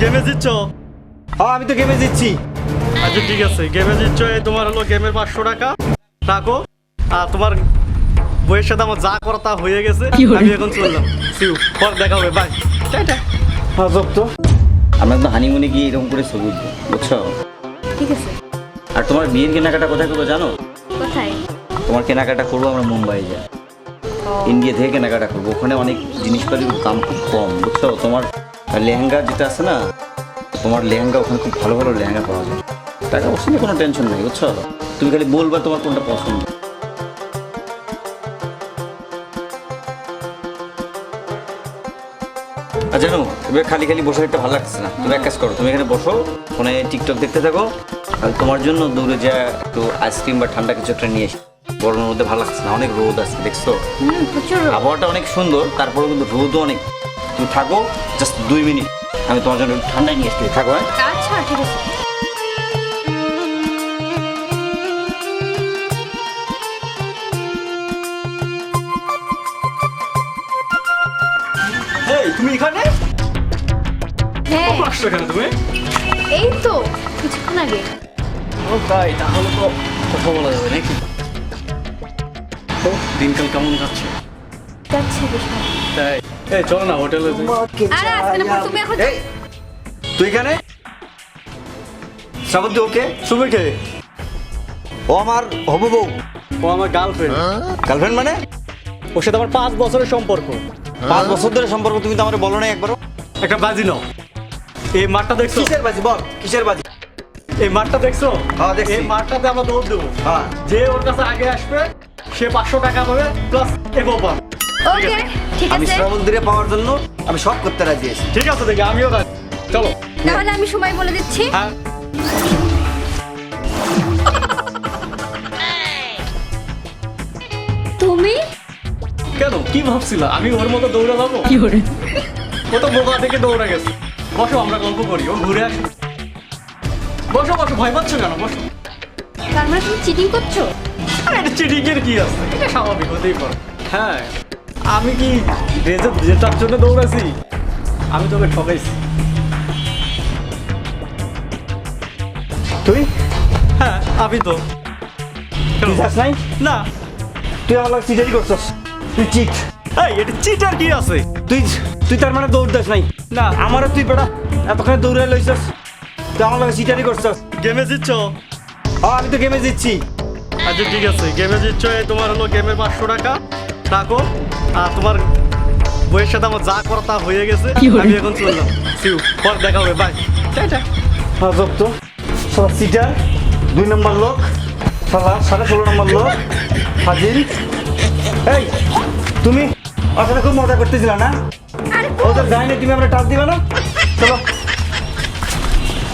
গেমে জিতছ? হ্যাঁ আমি তো গেমে দিচ্ছি আচ্ছা ঠিক আছে। গেমে জিতছ এই তোমার হলো গেমের পাঁচশো টাকা। রাখো। আর তোমার বইয়ের সাথে আমার যা করা তা হয়ে গেছে। আমি এখন চললাম। সিউ পর দেখা হবে। Bye tata. আজব তো। আমরা তো হানিমুনে গিয়ে এরকম করে ছবি বুঝছ? ঠিক আছে। আর তোমার বিয়ের কেনাকাটা কোথায় করব জানো? কোথায়? তোমার কেনাকাটা করব আমরা মুম্বাই যা। ইন্ডিয়া থেকে কেনাকাটা করব। ওখানে অনেক জিনিসপাতির দাম খুব কম বুঝছ? তোমার লেহেঙ্গা যেটা আছে না তোমার লেহেঙ্গা ওখানে খুব ভালো ভালো লেহেঙ্গা পাওয়া যায়। টাকা নিয়ে কোনো টেনশন নেই বুঝছ? তুমি খালি বলবা তোমার কোনটা পছন্দ। আর জানো এবার খালি খালি বসে একটা ভালো লাগছে না। তুমি এক কাজ করো তুমি এখানে বসো ফোনে টিকটক দেখতে থাকো আর তোমার জন্য দূরে যা একটু আইসক্রিম বা ঠান্ডা কিছু একটা নিয়ে এসি। গরমের মধ্যে ভালো লাগছে না অনেক রোদ আছে দেখছ। আবহাওয়াটা অনেক সুন্দর তারপরে কিন্তু রোদও অনেক। তুমি থাকো জাস্ট দুই মিনিট। আমি তোমার জন্য ঠান্ডায় নিয়ে আসছি থাকো হ্যাঁ? আচ্ছা ঠিক আছে। তুমি এখানে? হ্যাঁ। কখন আসছো এখানে তুমি? এই তো কিছুক্ষণ আগে। ও তাই তাহলে তো কথা বলা যাবে নাকি? তো দিনকাল কেমন যাচ্ছে? যাচ্ছে বেশ তাই। এই চলো না হোটেলে আরে আজকে না তুমি এখন এই তুই এখানে? শ্রাবন্তী ওকে? শুভে কে ও আমার হবু বউ। ও আমার গার্লফ্রেন্ড গার্লফ্রেন্ড মানে? ওর সাথে আমার পাঁচ বছরের সম্পর্ক। পাঁচ বছর ধরে সম্পর্ক তুমি তো আমার বলো না একবারও? একটা বাজি নাও। এই মাঠটা দেখছ? কিসের বাজি বল কিসের বাজি? এই মাঠটা দেখছ? হ্যাঁ, দেখছি। এই মাঠটাতে আমরা দৌড় দেবো। হ্যাঁ। যে ওর কাছে আগে আসবে সে পাঁচশো টাকা পাবে প্লাস এগো পাবে ওকে ঠিক আমি আছে। পাওয়ার জন্য আমি সব করতে রাজি আছি। ঠিক আছে দেখি আমিও রাজি। চলো। তাহলে আমি সময় বলে দিচ্ছি। হ্যাঁ। তুমি? কেন? কি ভাবছিলা? আমি ওর মতো দৌড়ে যাব? কি ও তো বোকা থেকে দৌড়ে গেছে। বসো আমরা গল্প করি। ও ঘুরে আসি। বসো বসো ভয় পাচ্ছ কেন? বসো। তার মানে তুমি চিটিং করছ? আরে এটা চিটিং এর কি আছে? এটা স্বাভাবিক হতেই পারে। হ্যাঁ। আমি কি জেতার জন্য দৌড়াছি? আমি তোকে ঠকাইছি। তুই? হ্যাঁ আমি তো। তুই যাস নাই? না। তুই আমার লাগে চিটারি করছস। তুই চিট। এই এটা চিটার কি আছে? তুই তুই তার মানে দৌড় দাস নাই? না। আমারও তুই বেটা এতক্ষণে দৌড়ে লইছস। তুই আমার লাগে চিটারি করছস। গেমে জিতছ? হ্যাঁ আমি তো গেমে দিচ্ছি আচ্ছা ঠিক আছে। গেমে জিতছ তোমার হলো গেমের পাঁচশো টাকা। রাখো। আর তোমার বইয়ের সাথে আমার যা করা তা হয়ে গেছে আমি এখন চললাম সিউ পর দেখা হবে বাই টাটা আজব তো সারা সিটার দুই নম্বর লোক। সারা সাড়ে ষোলো নম্বর লোক হাজির। এই তুমি আসলে খুব মজা করতেছিল না? ওদের যায়নি তুমি আমরা টাচ দিবে না? চলো।